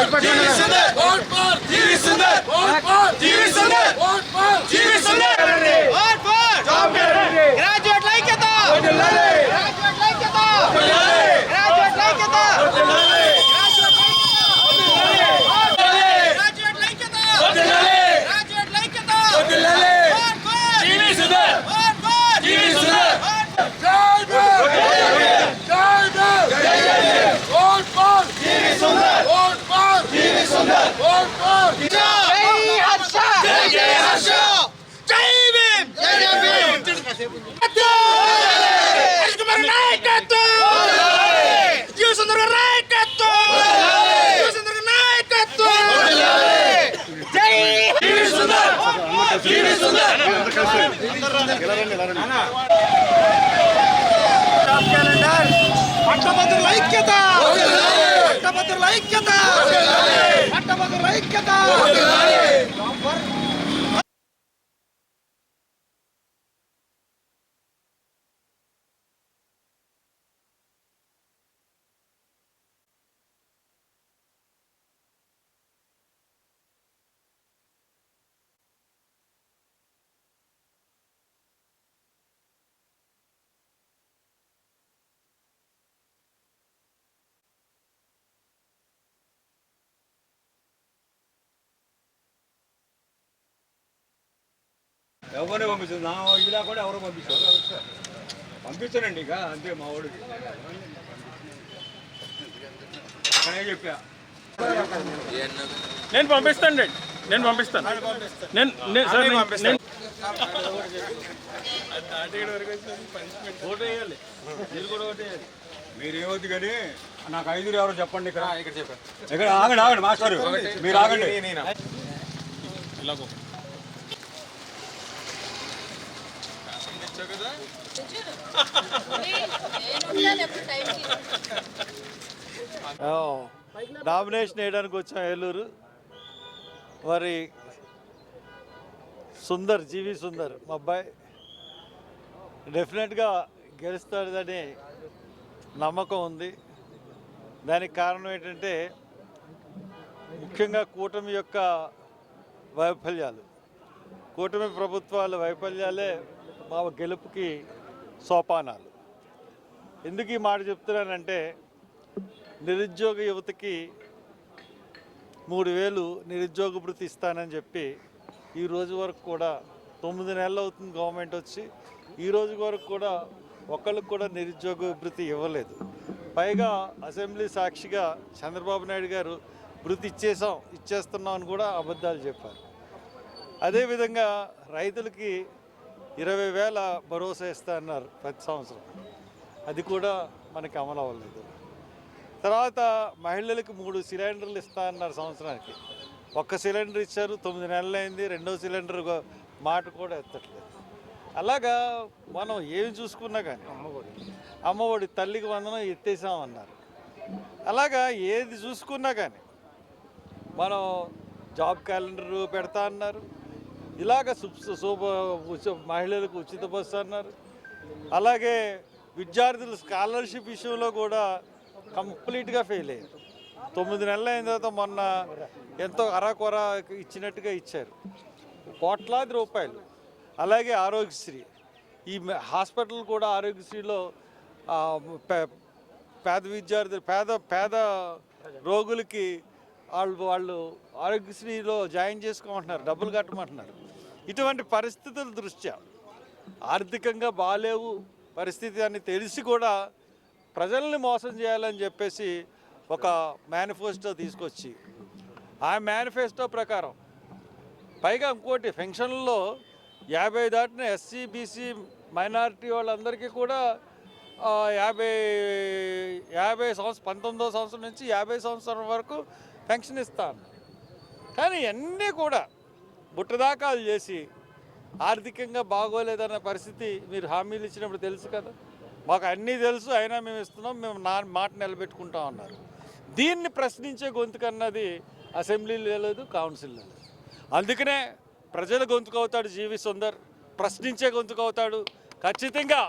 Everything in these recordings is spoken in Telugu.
AK Parti! Dirisinde! AK Parti! Dirisinde! పట్టభద్రుల ఐక్యత పట్టభద్రుల ఐక్యత పట్టభద్రుల ఐక్యత ఎవరిని పంపించదు నా ఇలా కూడా ఎవరు పంపించారు పంపించనండి ఇక అంతే మా వాడికి అక్కడే చెప్పా. నేను పంపిస్తాను రండి నేను పంపిస్తాను. నేను నేను సార్ నేను- కానీ నాకు ఐదుగురు ఎవరో చెప్పండి ఇక్కడ. ఇక్కడ ఆగండి ఆగండి మాస్టర్. మీరు ఆగండి. నామినేషన్ వేయడానికి వచ్చాం ఏలూరు. మరి సుందర్ జీవి సుందర్ మా అబ్బాయి. డెఫినెట్గా గెలుస్తాడని నమ్మకం ఉంది. దానికి కారణం ఏంటంటే ముఖ్యంగా కూటమి యొక్క వైఫల్యాలు. కూటమి ప్రభుత్వాల వైఫల్యాలే మా గెలుపుకి సోపానాలు. ఎందుకు ఈ మాట చెప్తున్నానంటే నిరుద్యోగ యువతకి మూడు వేలు నిరుద్యోగ భృతి ఇస్తానని చెప్పి ఈ రోజు వరకు కూడా తొమ్మిది నెలలు అవుతుంది గవర్నమెంట్ వచ్చి. ఈ రోజు వరకు కూడా ఒకళ్ళకి కూడా నిరుద్యోగ భృతి ఇవ్వలేదు. పైగా అసెంబ్లీ సాక్షిగా చంద్రబాబు నాయుడు గారు భృతి ఇచ్చేసాం ఇచ్చేస్తున్నాం అని కూడా అబద్ధాలు చెప్పారు. అదేవిధంగా రైతులకి ఇరవై వేల భరోసా ఇస్తా అన్నారు ప్రతి సంవత్సరం. అది కూడా మనకి అమలు అవ్వలేదు. తర్వాత మహిళలకు మూడు సిలిండర్లు ఇస్తా అన్నారు సంవత్సరానికి. ఒక్క సిలిండర్ ఇచ్చారు తొమ్మిది నెలలు అయింది రెండో సిలిండర్ మాట కూడా ఎత్తట్లేదు. అలాగా మనం ఏమి చూసుకున్నా కానీ అమ్మఒడి. అమ్మఒడి తల్లికి వందనం ఎత్తేసామన్నారు. అలాగా ఏది చూసుకున్నా కానీ మనం జాబ్ క్యాలెండర్ పెడతా అన్నారు. ఇలాగ సు- సూప మహిళలకు ఉచిత బస్సు అన్నారు. అలాగే విద్యార్థుల స్కాలర్షిప్ విషయంలో కూడా కంప్లీట్గా ఫెయిల్ అయ్యారు. తొమ్మిది నెలలు అయిన తర్వాత మొన్న ఎంతో అరాకొర ఇచ్చినట్టుగా ఇచ్చారు. కోట్లాది రూపాయలు. అలాగే ఆరోగ్యశ్రీ. ఈ హాస్పిటల్ కూడా ఆరోగ్యశ్రీలో పే- పేద విద్యార్థులు పేద పేద రోగులకి వాళ్ళు వాళ్ళు ఆరోగ్యశ్రీలో జాయిన్ చేసుకోమంటున్నారు డబ్బులు కట్టమంటున్నారు. ఇటువంటి పరిస్థితుల దృష్ట్యా ఆర్థికంగా బాగాలేవు పరిస్థితి అని తెలిసి కూడా ప్రజల్ని మోసం చేయాలని చెప్పేసి ఒక మేనిఫెస్టో తీసుకొచ్చి ఆ మేనిఫెస్టో ప్రకారం పైగా ఇంకోటి ఫెన్షన్లో యాభై దాటిన ఎస్సీ బీసీ మైనారిటీ వాళ్ళందరికీ కూడా యాభై యాభై సంవత్సరం పంతొమ్మిదో సంవత్సరం నుంచి యాభై సంవత్సరం వరకు పెన్షన్ ఇస్తాను కానీ అన్నీ కూడా బుట్టదాకాలు చేసి ఆర్థికంగా బాగోలేదన్న పరిస్థితి మీరు హామీలు ఇచ్చినప్పుడు తెలుసు కదా? మాకు అన్నీ తెలుసు అయినా మేము ఇస్తున్నాం మేము నా మాట నిలబెట్టుకుంటాం అన్నారు దీన్ని ప్రశ్నించే గొంతుకన్నది అసెంబ్లీలో లేదు కౌన్సిల్లో లేదు. అందుకనే ప్రజల గొంతుకు అవుతాడు జీవి సుందర్ ప్రశ్నించే గొంతుకు అవుతాడు. ఖచ్చితంగా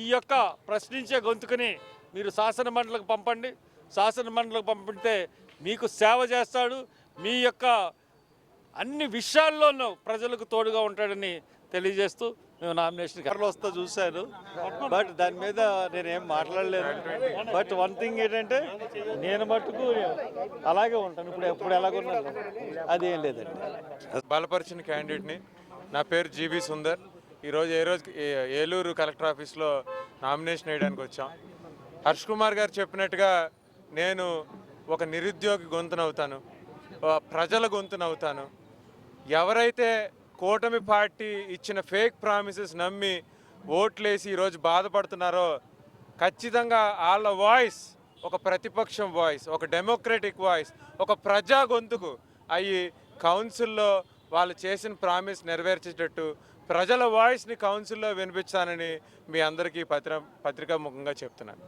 ఈ యొక్క ప్రశ్నించే గొంతుకుని మీరు శాసన మండలికి పంపండి. శాసన మండలికి పంపితే మీకు సేవ చేస్తాడు. మీ యొక్క అన్ని విషయాల్లోనూ ప్రజలకు తోడుగా ఉంటాడని తెలియజేస్తూ మేము నామినేషన్ కర్రలు వస్తా చూశాను. బట్ దాని మీద నేనేం మాట్లాడలేదు బట్ వన్ థింగ్ ఏంటంటే నేను మట్టుకు అలాగే ఉంటాను. ఇప్పుడు ఎప్పుడు ఎలాగున్నాను అదేం లేదండి. బలపరిచిన క్యాండిడేట్ని నా పేరు జీబీ సుందర్. ఈరోజు ఏ రోజు ఏ- ఏలూరు కలెక్టర్ ఆఫీస్లో నామినేషన్ వేయడానికి వచ్చాం. హర్ష్ కుమార్ గారు చెప్పినట్టుగా నేను ఒక నిరుద్యోగి గొంతునవుతాను ప్రజల గొంతునవుతాను ఎవరైతే కూటమి పార్టీ ఇచ్చిన ఫేక్ ప్రామిసెస్ నమ్మి ఓట్లేసి ఈరోజు బాధపడుతున్నారో ఖచ్చితంగా వాళ్ళ వాయిస్ ఒక ప్రతిపక్షం వాయిస్ ఒక డెమోక్రటిక్ వాయిస్ ఒక ప్రజా గొంతుకు అయ్యి కౌన్సిల్లో వాళ్ళు చేసిన ప్రామిస్ నెరవేర్చేటట్టు ప్రజల వాయిస్ని కౌన్సిల్లో వినిపించానని మీ అందరికీ పత్ర పత్రికా ముఖంగా చెప్తున్నాను.